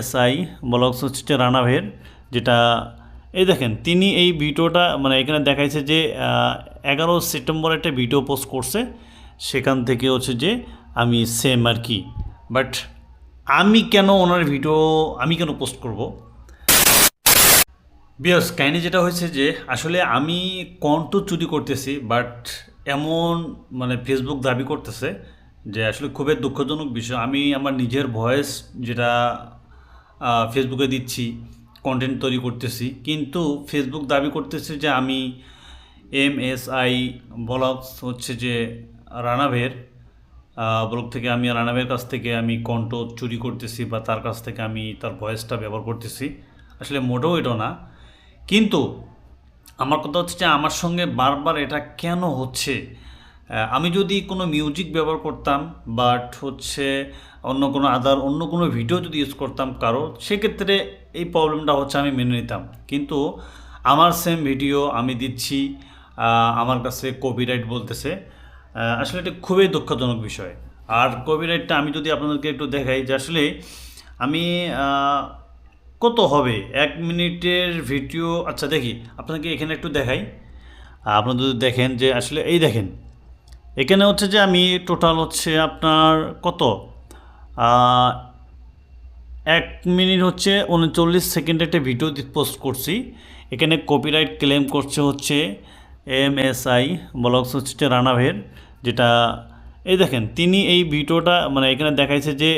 SI blogs হচ্ছে রানাভের যেটা, এই দেখেন, তিনি এই ভিডিওটা মানে এখানে দেখাইছে যে এগারো সেপ্টেম্বর একটা ভিডিও পোস্ট করছে, সেখান থেকে হচ্ছে যে, আমি সেম আর কি। বাট আমি কেন ওনার ভিডিও, আমি কেন পোস্ট করব? বিয়ার্স কাহিনি যেটা হয়েছে যে, আসলে আমি কণ্ঠ চুরি করতেছি বাট এমন মানে ফেসবুক দাবি করতেছে যে, আসলে খুবই দুঃখজনক বিষয়। আমি আমার নিজের ভয়েস যেটা ফেসবুকে দিচ্ছি কন্টেন্ট তৈরি করতেছি। কিন্তু ফেসবুক দাবি করতেছে যে আমি এম এস আই ব্লগস হচ্ছে যে রানাভের ব্লগ থেকে আমি রানাভের কাছ থেকে আমি কণ্ঠ চুরি করতেছি বা তার কাছ থেকে আমি তার ভয়েসটা ব্যবহার করতেছি। আসলে মোটেও এটা না। কিন্তু আমার কথা হচ্ছে যে আমার সঙ্গে বারবার এটা কেন হচ্ছে? আমি যদি কোনো মিউজিক ব্যবহার করতাম বাট হচ্ছে অন্য কোনো আদার অন্য কোনো ভিডিও যদি ইউজ করতাম কারও, সেক্ষেত্রে এই প্রবলেমটা হচ্ছে আমি মেনে নিতাম। কিন্তু আমার সেম ভিডিও আমি দিচ্ছি আমার কাছে কপিরাইট বলতেছে আসলে এটা খুবই দুঃখজনক বিষয়। আর কপিরাইটটা আমি যদি আপনাদেরকে একটু দেখাই যে আসলে আমি কত হবে? এক মিনিটের ভিডিও আচ্ছা দেখি, আপনাকে এখানে একটু দেখাই। আপনারা যদি দেখেন যে আসলে, এই দেখেন এখানে হচ্ছে যে আমি টোটাল হচ্ছে আপনার কত? এক মিনিট হচ্ছে উনচল্লিশ সেকেন্ডে একটা ভিডিও পোস্ট করছি। এখানে কপিরাইট ক্লেম করছে হচ্ছে এম এস আই ব্লগস হচ্ছে রানাভের যেটা এই দেখেন, তিনি এই ভিডিওটা মানে এখানে দেখাইছে যে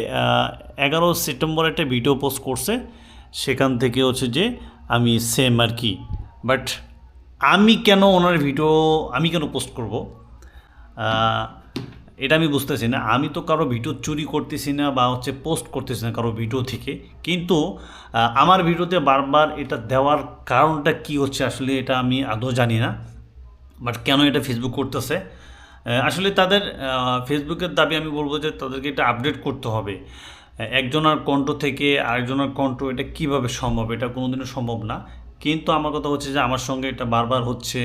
এগারো সেপ্টেম্বর একটা ভিডিও পোস্ট করছে। সেখান থেকে হচ্ছে যে আমি সেম আর কি। বাট আমি কেন ওনার ভিডিও আমি কেন পোস্ট করব? এটা আমি বুঝতেছি না। আমি তো কারও ভিডিও চুরি করতেছি না বা হচ্ছে পোস্ট করতেছি না কারও ভিডিও থেকে। কিন্তু আমার ভিডিওতে বারবার এটা দেওয়ার কারণটা কি হচ্ছে আসলে এটা আমি আদৌ জানি না। বাট কেন এটা ফেসবুক করতেছে? আসলে তাদের ফেসবুকের দাবি আমি বলব যে তাদেরকে এটা আপডেট করতে হবে। একজনের কণ্ঠ থেকে আরেকজনের কণ্ঠ, এটা কীভাবে সম্ভব? এটা কোনোদিনও সম্ভব না। কিন্তু আমার কথা হচ্ছে যে আমার সঙ্গে এটা বারবার হচ্ছে।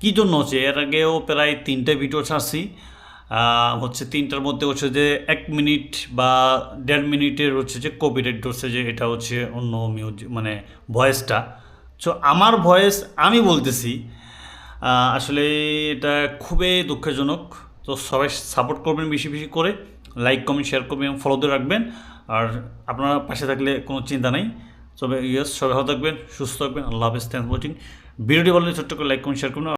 কী জন্য হচ্ছে? এর আগেও প্রায় তিনটে ভিডিও ছাড়ছি। হচ্ছে তিনটার মধ্যে হচ্ছে যে এক মিনিট বা দেড় মিনিটের হচ্ছে যে কপিরাইট ধরছে যে এটা হচ্ছে অন্য মিউজিক মানে ভয়েসটা সো আমার ভয়েস আমি বলতেছি আসলে এটা খুবই দুঃখজনক। তো সবাই সাপোর্ট করবেন বেশি বেশি করে। লাইক কমেন্ট শেয়ার করবেন এবং ফলো দিয়ে রাখবেন। আর আপনারা পাশে থাকলে কোনো চিন্তা নেই। তবে ইয়েস সবাই ভালো থাকবেন, সুস্থ থাকবেন। আল্লাহ হাফেজ থ্যাংক ওয়াচিং ভিডিওটি ভালো ছোট্ট করে লাইক কমেন্ট শেয়ার করবেন।